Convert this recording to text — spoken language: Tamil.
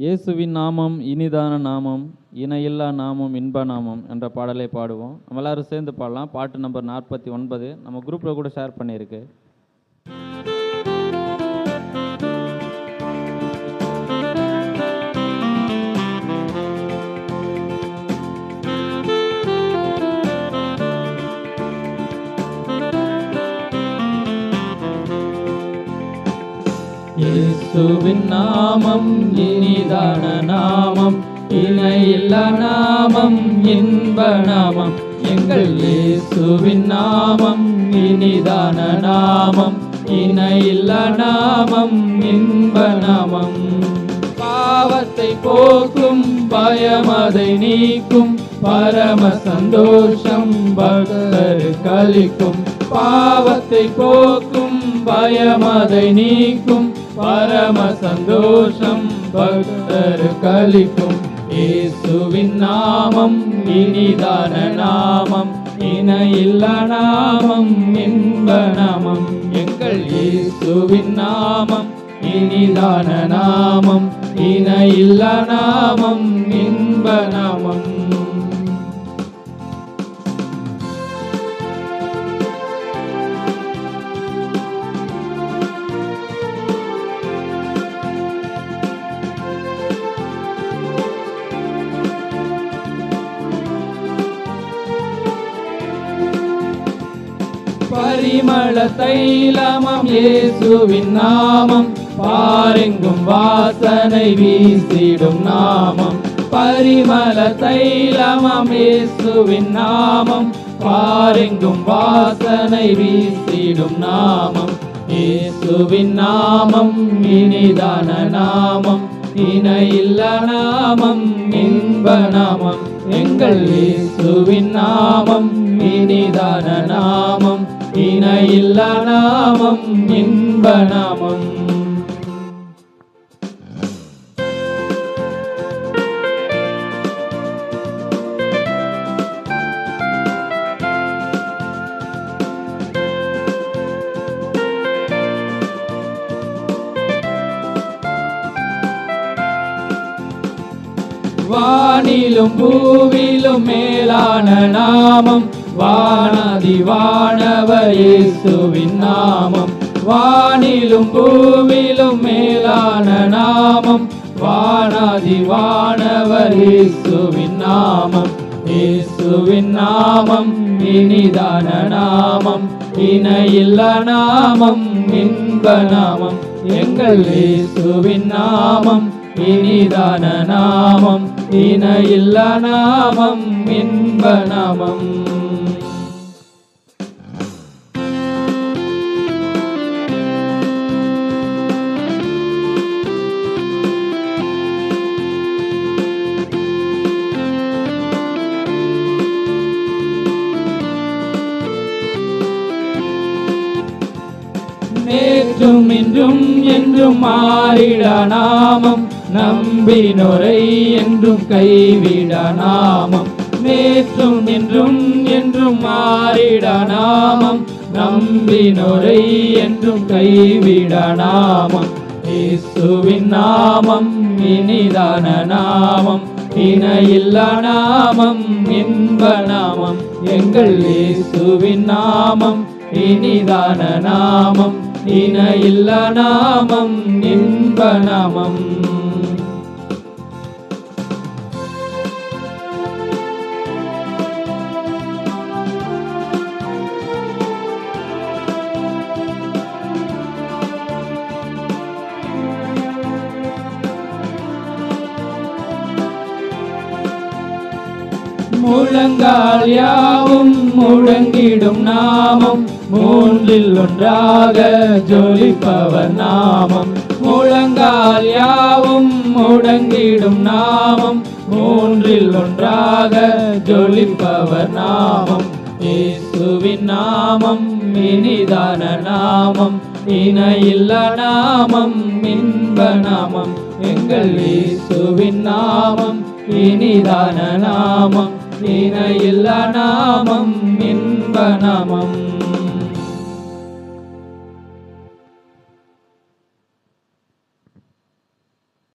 இயேசுவின் நாமம் இனிதான நாமம் இணையில்லா நாமம் இன்ப நாமம் என்ற பாடலை பாடுவோம். நம்ம எல்லாரும் சேர்ந்து பாடலாம். பாட்டு நம்பர் நாற்பத்தி ஒன்பது. நம்ம குரூப்பில் கூட ஷேர் பண்ணியிருக்கு. இயேசுவின் நாமம் இனிதான நாமம் இணையில்லா நாமம் இன்ப நாமம். எங்கள் இயேசுவின் நாமம் இனிதான நாமம் இணையில்லா நாமம் இன்ப நாமம். பாவத்தை போக்கும் பயமதை நீக்கும் பரம சந்தோஷம் பக்தருக்கு அளிக்கும். பாவத்தை போக்கும் பயமதை நீக்கும் பரம சந்தோஷம் பக்தர் அளிக்கும் இயேசுவின் நாமம் இனிதான நாமம் இணையில்லா நாமம் இன்ப நாமம். எங்கள் இயேசுவின் நாமம் இனிதான நாமம் இணையில்லா நாமம் இன்ப நாமம். பரிமள தைலமம் இயேசுவின் நாமம். பாரெங்கும் வாசனை வீசிடும் நாமம். பரிமள தைலமம் இயேசுவின் நாமம். பாரெங்கும் வாசனை வீசிடும் நாமம். இயேசுவின் நாமம் இனிதான நாமம். இணையில்ல நாமம் இன்ப நாமம். எங்கள் இயேசுவின் நாமம் இனிதான நாமம். இணையில்லா நாமம் இன்ப நாமம். வானிலும் பூவிலும் மேலான நாமம். வானதி வானவர் இயேசுவின் நாமம். வானிலும் பூமியிலும் மேலான நாமம். வானதி வானவர் இயேசுவின் நாமம். இயேசுவின் நாமம் இனிதான நாமம். இணையில்ல நாமம் இன்ப நாமம். எங்கள் இயேசுவின் நாமம் இனிதான நாமம். இணையில்ல நாமம் இன்ப நாமம். என்றும் இன்றும் என்றும் மாறிட நாமம். நம்பினோரை என்றும் கைவிட நாமம். நேற்றும் இன்றும் என்றும் மாறிட நாமம். நம்பினோரை என்றும் கைவிட நாமம். இயேசுவின் நாமம் இனிதான நாமம். இணையில்லா நாமம் இன்ப நாமம். எங்கள் இயேசுவின் நாமம் இனிதான நாமம். இன இல்ல நாமம் இன்ப நாமம். முழங்கால் யாவும் முழங்கிடும் நாமம். மூன்றில் ஒன்றாக ஜொலிப்பவர் நாமம். முழங்கால் யாவும் முடங்கிடும் நாமம். மூன்றில் ஒன்றாக ஜொலிப்பவர் நாமம். இயேசுவின் நாமம் இனிதான நாமம். இணையில்ல நாமம் இன்ப நாமம். எங்கள் இயேசுவின் நாமம் இனிதான நாமம். இணையில்ல நாமம் இன்ப நாமம்.